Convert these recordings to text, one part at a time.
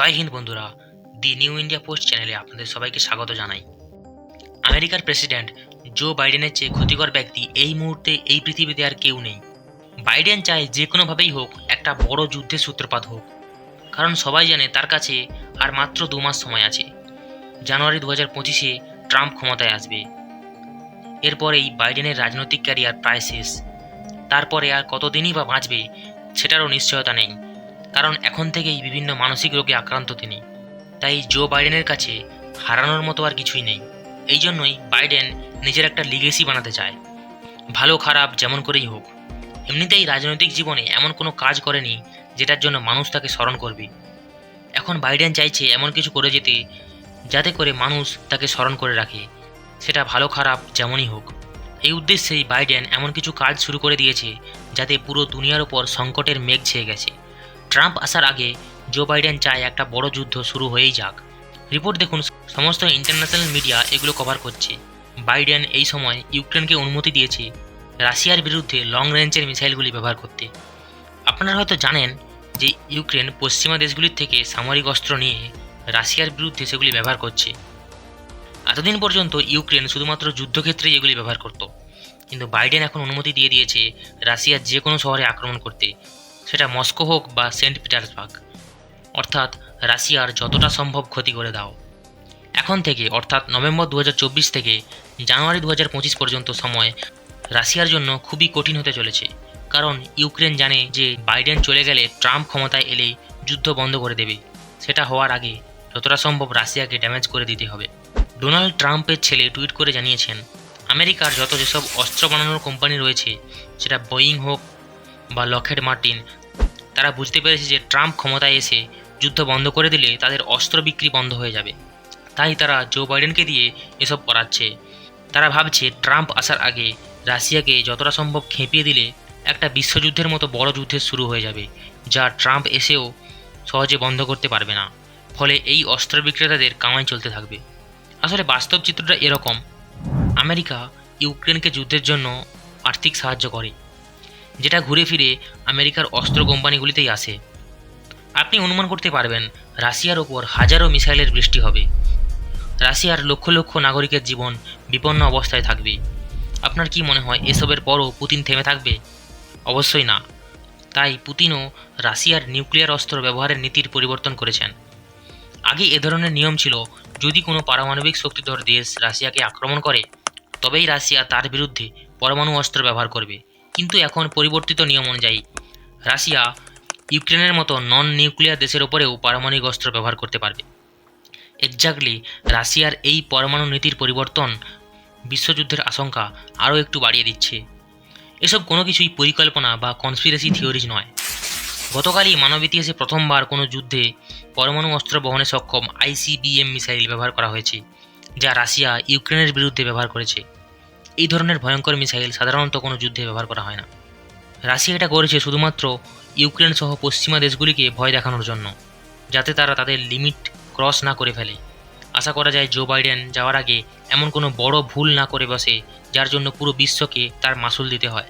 জয় হিন্দ বন্ধুরা, দি new India post চ্যানেলে আপনাদের সবাইকে স্বাগত জানাই। আমেরিকার প্রেসিডেন্ট জো বাইডেনের চেয়ে ক্ষতিকর ব্যক্তি এই মুহূর্তে এই পৃথিবীতে আর কেউ নেই। বাইডেন চায় যে কোনোভাবেই হোক একটা বড় যুদ্ধের সূত্রপাত হোক, কারণ সবাই জানে তার কাছে আর মাত্র দু মাস সময় আছে। জানুয়ারি দু হাজার পঁচিশে ট্রাম্প ক্ষমতায় আসবে। এরপরেই বাইডেনের রাজনৈতিক ক্যারিয়ার প্রায় শেষ। তারপরে আর কতদিনই বা বাঁচবে, সেটারও নিশ্চয়তা নেই। কারণ এখন থেকেই বিভিন্ন মানসিক রোগে আক্রান্ত তিনি। তাই জো বাইডেনের কাছে হারানোর মতো আর কিছুই নেই। এই জন্যই বাইডেন নিজের একটা লিগেসি বানাতে চায়। ভালো খারাপ যেমন করেই হোক। এমনিতেই রাজনৈতিক জীবনে এমন কোনো কাজ করেনি যেটার জন্য মানুষ তাকে স্মরণ করবে। এখন বাইডেন চাইছে এমন কিছু করে যেতে, যাতে করে মানুষ তাকে স্মরণ করে রাখে। সেটা ভালো খারাপ যেমনই হোক। এই উদ্দেশ্যেই বাইডেন এমন কিছু কাজ শুরু করে দিয়েছে, যাতে পুরো দুনিয়ার ওপর সংকটের মেঘ ছেয়ে গেছে। ট্রাম্প আসার আগে জো বাইডেন চায় একটা বড় যুদ্ধ শুরু হয়েই যাক। রিপোর্ট দেখুন, সমস্ত ইন্টারন্যাশনাল মিডিয়া এগুলো কভার করছে। বাইডেন এই সময় ইউক্রেনকে অনুমতি দিয়েছে রাশিয়ার বিরুদ্ধে লং রেঞ্জের মিসাইলগুলি ব্যবহার করতে। আপনারা হয়তো জানেন যে ইউক্রেন পশ্চিমা দেশগুলির থেকে সামরিক অস্ত্র নিয়ে রাশিয়ার বিরুদ্ধে সেগুলি ব্যবহার করছে। এতদিন পর্যন্ত ইউক্রেন শুধুমাত্র যুদ্ধক্ষেত্রেই এগুলি ব্যবহার করত। কিন্তু বাইডেন এখন অনুমতি দিয়ে দিয়েছে রাশিয়ার যে কোনো শহরে আক্রমণ করতে। সেটা মস্কো হোক বা সেন্ট পিটার্সবার্গ। অর্থাৎ রাশিয়ার যতটা সম্ভব ক্ষতি করে দাও। এখন থেকে, অর্থাৎ নভেম্বর দু হাজার চব্বিশ থেকে জানুয়ারি দু হাজার পঁচিশ পর্যন্ত সময় রাশিয়ার জন্য খুবই কঠিন হতে চলেছে। কারণ ইউক্রেন জানে যে বাইডেন চলে গেলে ট্রাম্প ক্ষমতায় এলেই যুদ্ধ বন্ধ করে দেবে। সেটা হওয়ার আগে যতটা সম্ভব রাশিয়াকে ড্যামেজ করে দিতে হবে। ডোনাল্ড ট্রাম্পের ছেলে টুইট করে জানিয়েছেন, আমেরিকার যত যেসব অস্ত্র বানানোর কোম্পানি রয়েছে, সেটা বোয়িং হোক বা লকেট মার্টিন তারা বুঝতে পেরেছে যে ট্রাম্প ক্ষমতায় এসে যুদ্ধ বন্ধ করে দিলে তাদের অস্ত্র বিক্রি বন্ধ হয়ে যাবে। তাই তারা জো বাইডেনকে দিয়ে এসব করাচ্ছে। তারা ভাবছে ট্রাম্প আসার আগে রাশিয়াকে যতটা সম্ভব খেপিয়ে দিলে একটা বিশ্বযুদ্ধের মতো বড় যুদ্ধের শুরু হয়ে যাবে, যা ট্রাম্প এসেও সহজে বন্ধ করতে পারবে না। ফলে এই অস্ত্র বিক্রেতাদের কামাই চলতে থাকবে। আসলে বাস্তব চিত্রটা এরকম। আমেরিকা ইউক্রেনকে যুদ্ধের জন্য আর্থিক সাহায্য করে। যেটা ঘুরে ফিরে আমেরিকার অস্ত্র কোম্পানিগুলিতেই আসে। আপনি অনুমান করতে পারবেন, রাশিয়ার ওপর হাজারো মিসাইলের বৃষ্টি হবে। রাশিয়ার লক্ষ লক্ষ নাগরিকের জীবন বিপন্ন অবস্থায় থাকবে। আপনার কি মনে হয় এসবের পরও পুতিন থেমে থাকবে? অবশ্যই না। তাই পুতিনও রাশিয়ার নিউক্লিয়ার অস্ত্র ব্যবহারের নীতির পরিবর্তন করেছেন। আগে এ ধরনের নিয়ম ছিল, যদি কোনো পারমাণবিক শক্তিধর দেশ রাশিয়াকে আক্রমণ করে, তবেই রাশিয়া তার বিরুদ্ধে পরমাণু অস্ত্র ব্যবহার করবে। কিন্তু এখন পরিবর্তিত নিয়ম অনুযায়ী, রাশিয়া ইউক্রেনের মতো নন নিউক্লিয়ার দেশের ওপরেও পারমাণবিক অস্ত্র ব্যবহার করতে পারবে। এক্স্যাক্টলি রাশিয়ার এই পরমাণু নীতির পরিবর্তন বিশ্বযুদ্ধের আশঙ্কা আরও একটু বাড়িয়ে দিচ্ছে। এসব কোনো কিছুই পরিকল্পনা বা কনস্পিরেসি থিওরিজ নয়। গতকালই মানব ইতিহাসে প্রথমবার কোনো যুদ্ধে পরমাণু অস্ত্র বহনে সক্ষম আইসিবিএম মিসাইল ব্যবহার করা হয়েছে, যা রাশিয়া ইউক্রেনের বিরুদ্ধে ব্যবহার করেছে। এই ধরনের ভয়ঙ্কর মিসাইল সাধারণত কোনো যুদ্ধে ব্যবহার করা হয় না। রাশিয়া এটা করেছে শুধুমাত্র ইউক্রেন সহ পশ্চিমা দেশগুলিকে ভয় দেখানোর জন্য, যাতে তারা তাদের লিমিট ক্রস না করে ফেলে। আশা করা যায় জো বাইডেন যাওয়ার আগে এমন কোনো বড় ভুল না করে বসে, যার জন্য পুরো বিশ্বকে তার মাসুল দিতে হয়।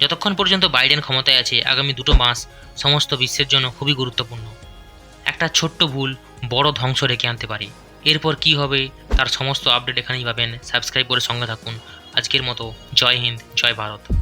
যতক্ষণ পর্যন্ত বাইডেন ক্ষমতায় আছে, আগামী দুটো মাস সমস্ত বিশ্বের জন্য খুবই গুরুত্বপূর্ণ। একটা ছোট্ট ভুল বড় ধ্বংস রেখে আনতে পারে। এরপর কি হবে, তার সমস্ত আপডেট এখানেই পাবেন। সাবস্ক্রাইব করে সঙ্গে থাকুন। আজকের মতো। জয় হিন্দ জয় ভারত।